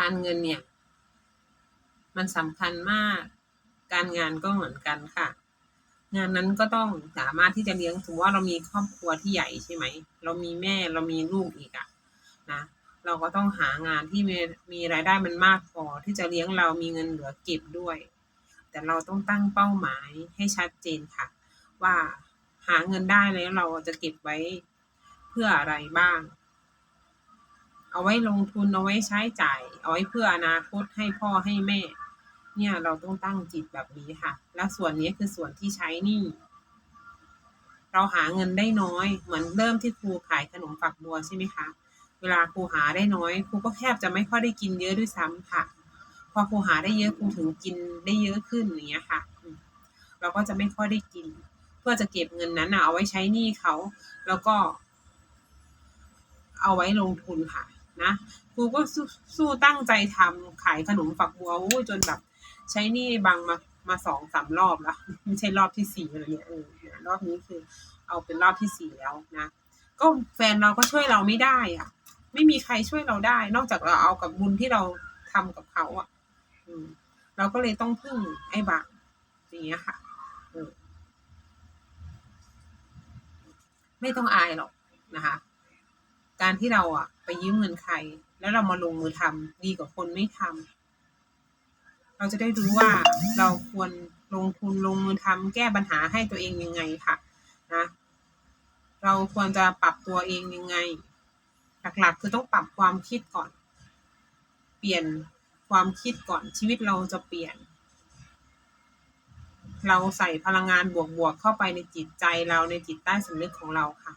การเงินเนี่ย มันสำคัญมาก การงานก็เหมือนกันค่ะ งานนั้นก็ต้องสามารถที่จะเลี้ยงถือว่าเรามีครอบครัวที่ใหญ่ใช่ไหม เรามีแม่เรามีลูกอีกอะนะ เราก็ต้องหางานที่มีมีรายได้มันมากพอที่จะเลี้ยงเรามีเงินเหลือเก็บด้วย แต่เราต้องตั้งเป้าหมายให้ชัดเจนค่ะ ว่าหาเงินได้แล้วเราจะเก็บไว้เพื่ออะไรบ้าง เอาไว้ลงทุนเอาไว้ใช้จ่าย เอาไว้เพื่ออนาคตให้พ่อให้แม่ เนี่ยเราต้องตั้งจิตแบบนี้ค่ะ และส่วนนี้คือส่วนที่ใช้หนี่เราหาเงินได้น้อย เหมือนเริ่มที่ครูขายขนมฝักบัวใช่ไหมคะเวลาครูหาได้น้อยครูก็แทบจะไม่ค่อยได้กินเยอะด้วยซ้ำค่ะ พอครูหาได้เยอะครูถึงกินได้เยอะขึ้นอย่างเงี้ยค่ะ เราก็จะไม่ค่อยได้กิน เพื่อจะเก็บเงินนั้นเอาไว้ใช้หนี้เขา แล้วก็ เอาไว้ลงทุนค่ะ นะครูก็สู้สู้ตั้งใจทำขายขนมฝักบัวโอ้จนแบบใช้หนี้บังมามาสองสามรอบแล้วไม่ใช่รอบที่สี่อะไรเนี่ยเออรอบนี้คือ เอาเป็นรอบที่สี่แล้วนะก็แฟนเราก็ช่วยเราไม่ได้อะ ไม่มีใครช่วยเราได้ นอกจากเราเอากับบุญที่เราทำกับเขาอะ อืม เราก็เลยต้องพึ่งไอ้บางอย่างเงี้ยค่ะเออไม่ต้องอายหรอกนะคะ การที่เราอะไปยืมเงินใคร แล้วเรามาลงมือทำดีกว่าคนไม่ทำเราจะได้รู้ว่าเราควรลงทุนลงมือทำแก้ปัญหาให้ตัวเองยังไงค่ะนะเราควรจะปรับตัวเองยังไง หลักๆ คือต้องปรับความคิดก่อน เปลี่ยนความคิดก่อนชีวิตเราจะเปลี่ยน เราใส่พลังงานบวกๆเข้าไปในจิตใจเราในจิตใต้สำนึกของเราค่ะ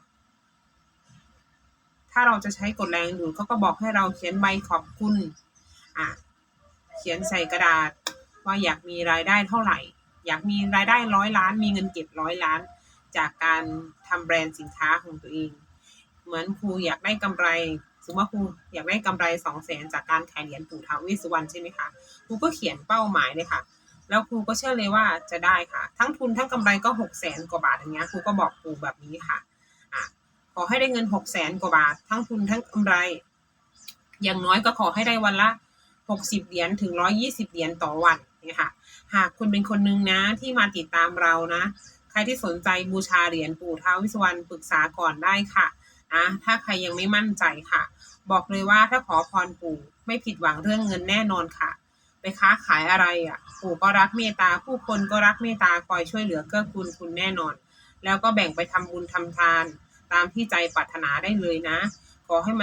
ถ้าเราจะใช้กฎแรงดูดเขาก็บอกให้เราเขียนใบขอบคุณอะเขียนใส่กระดาษว่าอยากมีรายได้เท่าไหร่ อยากมีรายได้ร้อยล้าน มีเงินเก็บร้อยล้าน จากการทำแบรนด์สินค้าของตัวเอง เหมือนครูอยากได้กำไรสมมติว่าครูอยากได้กำไรสองแสนจากการขายเหรียญปู่ท้าวเวสสุวรรณใช่ไหมคะครูก็เขียนเป้าหมายเลยค่ะ แล้วครูก็เชื่อเลยว่าจะได้ค่ะ ทั้งทุนทั้งกำไรก็หกแสนกว่าบาทอย่างเงี้ยครูก็บอกครูแบบนี้ค่ะ ขอให้ได้เงินหกแสนกว่าบาท ทั้งทุนทั้งกำไร อย่างน้อยก็ขอให้ได้วันละหกสิบเหรียญถึงร้อยี่สิบเหรียญต่อวันเนี่ยค่ะ หากคุณเป็นคนหนึ่งนะที่มาติดตามเรานะ ใครที่สนใจบูชาเหรียญปู่ท้าววิสวรรณปรึกษาก่อนได้ค่ะนะถ้าใครยังไม่มั่นใจค่ะ บอกเลยว่าถ้าขอพรปู่ไม่ผิดหวังเรื่องเงินแน่นอนค่ะ ไปค้าขายอะไรอะ ปู่ก็รักเมตตา ผู้คนก็รักเมตตาคอยช่วยเหลือเกื้อกูลคุณแน่นอน แล้วก็แบ่งไปทำบุญทำทาน ตามที่ใจปรารถนาได้เลยนะ ขอให้มัน